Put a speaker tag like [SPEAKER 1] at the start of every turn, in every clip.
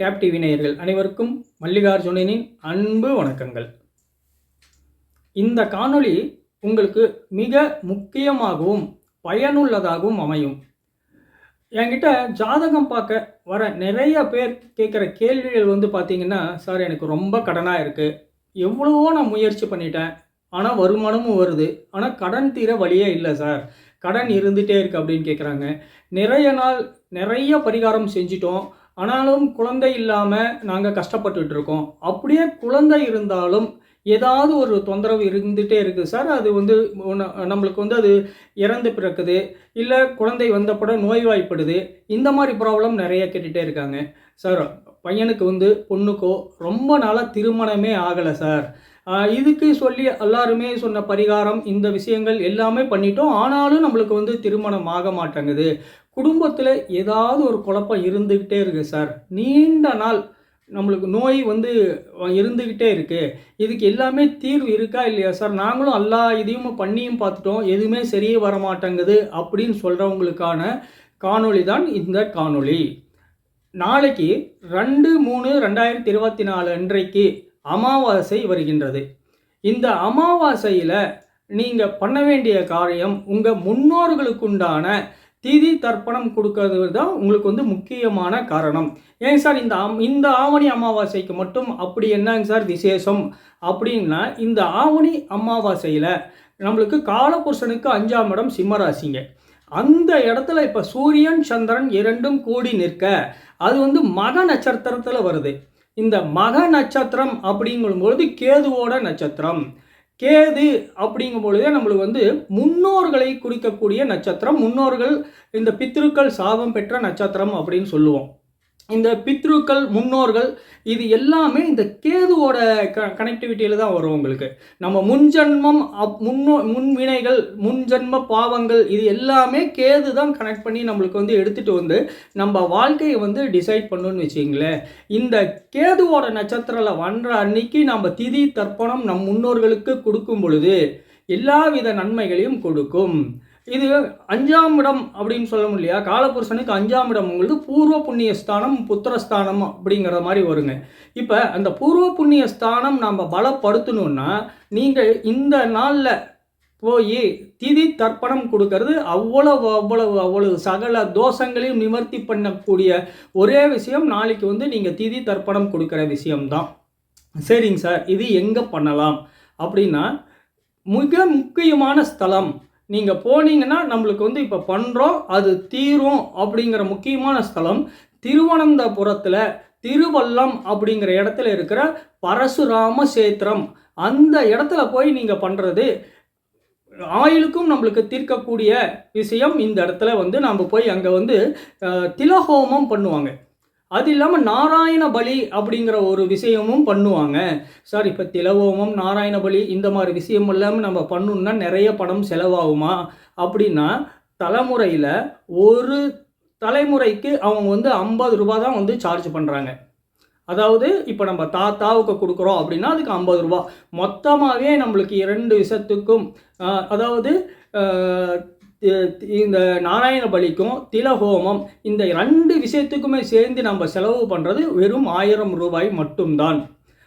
[SPEAKER 1] Tape TV நேயர்கள் அனைவருக்கும் மல்லிகார்ஜுனனின் அன்பு வணக்கங்கள். இந்த காணொளி உங்களுக்கு மிக முக்கியமாகவும் பயனுள்ளதாகவும் அமையும். என்கிட்ட ஜாதகம் பார்க்க வர நிறைய பேர் கேட்குற கேள்விகள் வந்து பார்த்தீங்கன்னா சார் எனக்கு ரொம்ப கடனாக இருக்குது எவ்வளவோ நான் முயற்சி பண்ணிட்டேன். ஆனால் வருமானமும் வருது. ஆனால் கடன் தீர வழியே இல்லை சார். கடன் இருந்துகிட்டே இருக்குது அப்படின்னு கேட்குறாங்க. நிறைய நாள் நிறைய பரிகாரம் செஞ்சிட்டோம். ஆனாலும் குழந்தை இல்லாமல் நாங்கள் கஷ்டப்பட்டுட்டு இருக்கோம். அப்படியே குழந்தை இருந்தாலும் ஏதாவது ஒரு தொந்தரவு இருந்துகிட்டே இருக்குது சார். அது வந்து நம்மளுக்கு வந்து அது இறந்து பிறக்குது. இல்லை குழந்தை வந்தப்பட நோய்வாய்ப்படுது. இந்த மாதிரி ப்ராப்ளம் நிறைய கேட்டுகிட்டே இருக்காங்க. சார் பையனுக்கு வந்து பொண்ணுக்கோ ரொம்ப நாளாக திருமணமே ஆகலை சார். இதுக்கு சொல்லி எல்லாருமே சொன்ன பரிகாரம் இந்த விஷயங்கள் எல்லாமே பண்ணிட்டோம். ஆனாலும் நம்மளுக்கு வந்து திருமணம் ஆக மாட்டேங்குது. குடும்பத்தில் ஏதாவது ஒரு குழப்பம் இருந்துக்கிட்டே இருக்கு சார். நீண்ட நாள் நம்மளுக்கு நோய் வந்து இருந்துக்கிட்டே இருக்குது இதுக்கு எல்லாமே தீர்வு இருக்கா இல்லையா சார்? நாங்களும் எல்லா இதையும் பண்ணியும் பார்த்துட்டோம். எதுவுமே சரியே வர மாட்டேங்குது அப்படின்னு சொல்கிறவங்களுக்கான காணொளி தான் இந்த காணொளி. நாளைக்கு ரெண்டு மூணு ரெண்டாயிரத்தி இருபத்தி நாலு அன்றைக்கு அமாவாசை வருகின்றது. இந்த அமாவாசையில் நீங்கள் பண்ண வேண்டிய காரியம் உங்கள் முன்னோர்களுக்குண்டான திதி தர்ப்பணம் கொடுக்கறது தான் உங்களுக்கு வந்து முக்கியமான காரணம். ஏன் சார் இந்த இந்த ஆவணி அமாவாசைக்கு மட்டும் அப்படி என்னங்க சார் விசேஷம்? அப்படின்னா இந்த ஆவணி அமாவாசையில் நம்மளுக்கு காலபுருஷனுக்கு அஞ்சாம் இடம் சிம்மராசிங்க. அந்த இடத்துல இப்போ சூரியன் சந்திரன் இரண்டும் கூடி நிற்க அது வந்து மக நட்சத்திரத்தில் வருது. இந்த மக நட்சத்திரம் அப்படிங்கும்பொழுது கேதுவோட நட்சத்திரம். கேது அப்படிங்கும் பொழுதே நம்மளுக்கு வந்து முன்னோர்களை குறிக்கக்கூடிய நட்சத்திரம். முன்னோர்கள் இந்த பித்திருக்கள் சாபம் பெற்ற நட்சத்திரம் அப்படின்னு சொல்லுவோம். இந்த பித்ருக்கள் முன்னோர்கள் இது எல்லாமே இந்த கேதுவோட க கனெக்டிவிட்டியில் தான் வரும் உங்களுக்கு. நம்ம முன்ஜன்மம் அப் முன்னோ முன்வினைகள் முன்ஜன்ம பாவங்கள் இது எல்லாமே கேது தான் கனெக்ட் பண்ணி நம்மளுக்கு வந்து எடுத்துகிட்டு வந்து நம்ம வாழ்க்கையை வந்து டிசைட் பண்ணணும்னு வச்சிங்களேன் இந்த கேதுவோட நட்சத்திரத்தில் வன்ற அன்னைக்கு நம்ம திதி தர்ப்பணம் நம் முன்னோர்களுக்கு கொடுக்கும் பொழுது எல்லாவித நன்மைகளையும் கொடுக்கும். இது அஞ்சாம் இடம் அப்படின்னு சொல்ல இல்லையா? காலபுருஷனுக்கு அஞ்சாம் இடம். உங்களுக்கு பூர்வ புண்ணிய ஸ்தானம் புத்திரஸ்தானம் அப்படிங்கிற மாதிரி வருங்க. இப்போ அந்த பூர்வ புண்ணிய ஸ்தானம் நம்ம பலப்படுத்தணும்னா நீங்கள் இந்த நாளில் போய் திதி தர்ப்பணம் கொடுக்கறது அவ்வளவு அவ்வளவு அவ்வளவு சகல தோஷங்களையும் நிவர்த்தி பண்ணக்கூடிய ஒரே விஷயம் நாளைக்கு வந்து நீங்கள் திதி தர்ப்பணம் கொடுக்குற விஷயம்தான். சரிங்க சார். இது எங்கே பண்ணலாம்? அப்படின்னா மிக முக்கியமான ஸ்தலம் நீங்கள் போனீங்கன்னா நம்மளுக்கு வந்து இப்போ பண்ணுறோம் அது தீரும் அப்படிங்கிற முக்கியமான ஸ்தலம் திருவனந்தபுரத்தில் திருவல்லம் அப்படிங்கிற இடத்துல இருக்கிற பரசுராம சேத்திரம் அந்த இடத்துல போய் நீங்கள் பண்ணுறது ஆயுளுக்கும் நம்மளுக்கு தீர்க்கக்கூடிய விஷயம் இந்த இடத்துல வந்து நம்ம போய் அங்கே வந்து திலஹோமம் பண்ணுவாங்க. அது இல்லாமல் நாராயண பலி அப்படிங்கிற ஒரு விஷயமும் பண்ணுவாங்க. சார் இப்போ திலவோமம் நாராயண பலி இந்த மாதிரி விஷயம் இல்லாமல் நம்ம பண்ணணுன்னா நிறைய பணம் செலவாகுமா? அப்படின்னா தலைமுறையில் ஒரு தலைமுறைக்கு அவங்க வந்து ஐம்பது ரூபா தான் வந்து சார்ஜ் பண்ணுறாங்க அதாவது இப்போ நம்ம தாத்தாவுக்கு கொடுக்குறோம் அப்படின்னா அதுக்கு ஐம்பது ரூபா மொத்தமாகவே நம்மளுக்கு இரண்டு விஷத்துக்கும் அதாவது இந்த நாராயண பலிக்கும் திலஹோமம் இந்த ரெண்டு விஷயத்துக்குமே சேர்ந்து நம்ம செலவு பண்ணுறது வெறும் ஆயிரம் ரூபாய் மட்டும்தான்.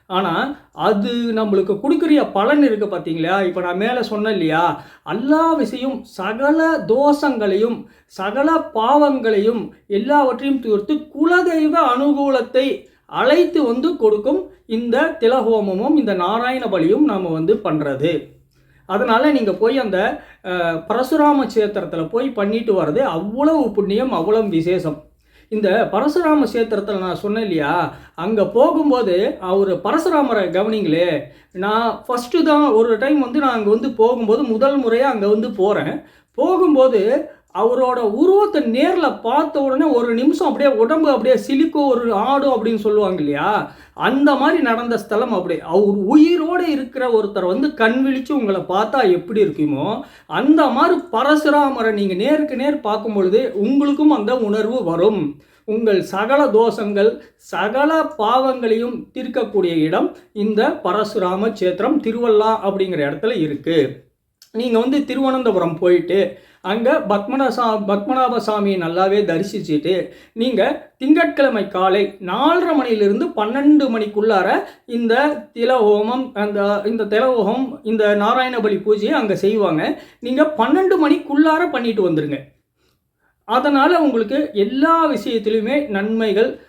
[SPEAKER 1] ஆனால் அது நம்மளுக்கு கொடுக்குற பலன் இருக்குது பார்த்தீங்களா இப்போ நான் மேலே சொன்னேன் இல்லையா? எல்லா விஷயம் சகல தோஷங்களையும் சகல பாவங்களையும் எல்லாவற்றையும் தீர்த்து குலதெய்வ அனுகூலத்தை அழைத்து வந்து கொடுக்கும் இந்த திலஹோமமும் இந்த நாராயண பலியும் நாம் வந்து பண்ணுறது அதனால் நீங்கள் போய் அந்த பரசுராம கஷேத்திரத்தில் போய் பண்ணிட்டு வர்றது அவ்வளவு புண்ணியம் அவ்வளவு விசேஷம். இந்த பரசுராம கஷேத்திரத்தில் நான் சொன்னேன் இல்லையா அங்கே போகும்போது அவர் பரசுராமரை கவனிங்களே நான் ஃபஸ்ட்டு தான் ஒரு டைம் வந்து நான் அங்கே வந்து போகும்போது முதல் முறையாக அங்கே வந்து போகிறேன் போகும்போது அவரோட உருவத்தை நேரில் பார்த்த உடனே ஒரு நிமிஷம் அப்படியே உடம்பு அப்படியே சிலிக்கும் ஒரு ஆடும் அப்படின்னு சொல்லுவாங்க இல்லையா? அந்த மாதிரி நடந்த ஸ்தலம் அப்படி அவர் உயிரோடு இருக்கிற ஒருத்தர் வந்து கண் விழித்து உங்களை பார்த்தா எப்படி இருக்குமோ அந்த மாதிரி பரசுராமரை நீங்கள் நேருக்கு நேர் பார்க்கும் பொழுது உங்களுக்கும் அந்த உணர்வு வரும். உங்கள் சகல தோஷங்கள் சகல பாவங்களையும் தீர்க்கக்கூடிய இடம் இந்த பரசுராம சேத்திரம் திருவள்ளா அப்படிங்கிற இடத்துல இருக்குது நீங்கள் வந்து திருவனந்தபுரம் போயிட்டு அங்கே பத்மநாசா பத்மநாப சாமியை நல்லாவே தரிசிச்சுட்டு நீங்கள் திங்கட்கிழமை காலை நாலரை மணிலிருந்து பன்னெண்டு மணிக்குள்ளார இந்த திலஹோமம் அந்த இந்த திலஹோமம் இந்த நாராயணபலி பூஜையை அங்கே செய்வாங்க. நீங்கள் பன்னெண்டு மணிக்குள்ளார பண்ணிட்டு வந்துடுங்க அதனால் உங்களுக்கு எல்லா விஷயத்திலுமே நன்மைகள்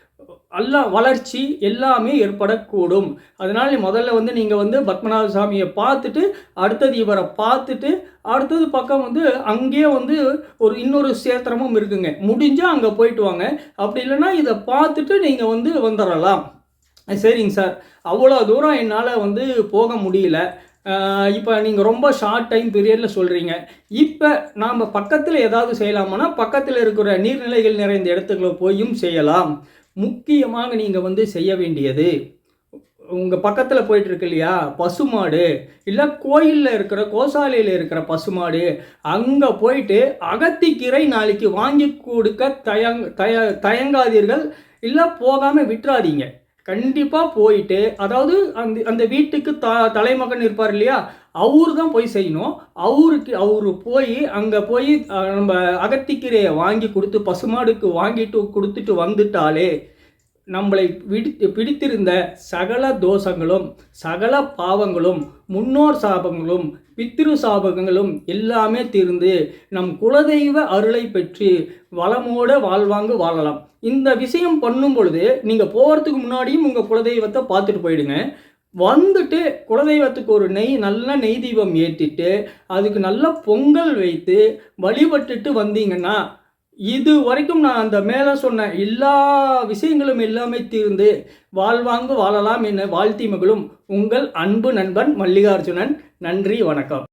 [SPEAKER 1] எல்லாம் வளர்ச்சி எல்லாமே ஏற்படக்கூடும். அதனால் முதல்ல வந்து நீங்கள் வந்து பத்மநாப சாமியை பார்த்துட்டு அடுத்தது இவரை பார்த்துட்டு அடுத்தது பக்கம் வந்து அங்கேயே வந்து ஒரு இன்னொரு சேத்திரமும் இருக்குங்க. முடிஞ்சால் அங்கே போயிட்டு வாங்க. அப்படி இல்லைன்னா இதை பார்த்துட்டு நீங்கள் வந்து வந்துடலாம் சரிங்க சார். அவ்வளோ தூரம் என்னால் வந்து போக முடியல. இப்போ நீங்கள் ரொம்ப ஷார்ட் டைம் பீரியடில் சொல்கிறீங்க இப்போ நாம் பக்கத்தில் ஏதாவது செய்யலாமான்னா பக்கத்தில் இருக்கிற நீர்நிலைகள் நிறைந்த இடத்துக்குள்ள போயும் செய்யலாம். முக்கியமாக நீங்கள் வந்து செய்ய வேண்டியது உங்கள் பக்கத்தில் போயிட்டுருக்கு இல்லையா பசுமாடு இல்லை கோயிலில் இருக்கிற கோசாலையில் இருக்கிற பசுமாடு அங்கே போயிட்டு அகத்திக்கீரை நாளைக்கு வாங்கி கொடுக்க தயங் தய தயங்காதீர்கள் இல்லை போகாமல் விட்டுறாதீங்க. கண்டிப்பாக போயிட்டு அதாவது அந்த அந்த வீட்டுக்கு த தலைமகன் இருப்பார் இல்லையா அவரு தான் போய் செய்யணும். அவருக்கு அவர் போய் அங்கே போய் நம்ம அகத்திக்கீரையை வாங்கி கொடுத்து பசுமாடுக்கு வாங்கிட்டு கொடுத்துட்டு வந்துட்டாலே நம்மளை விடுத்து பிடித்திருந்த சகல தோஷங்களும் சகல பாவங்களும் முன்னோர் சாபங்களும் பித்திரு சாபங்களும் எல்லாமே தீர்ந்து நம் குலதெய்வ அருளை பெற்று வளமோட வாழ்வாங்கு வாழலாம். இந்த விஷயம் பண்ணும் பொழுது நீங்கள் போகிறதுக்கு முன்னாடியும் உங்கள் குலதெய்வத்தை பார்த்துட்டு போயிடுங்க. வந்துட்டு குலதெய்வத்துக்கு ஒரு நெய் நல்ல நெய் தீபம் ஏற்றிட்டு அதுக்கு நல்ல பொங்கல் வைத்து வழிபட்டுட்டு வந்தீங்கன்னா இது வரைக்கும் நான் அந்த மேலே சொன்ன எல்லா விஷயங்களும் எல்லாமே தீர்ந்து வாழ்வாங்கு வாழலாம் என வாழ்த்தி மகளும் உங்கள் அன்பு நண்பன் மல்லிகார்ஜுனன். நன்றி வணக்கம்.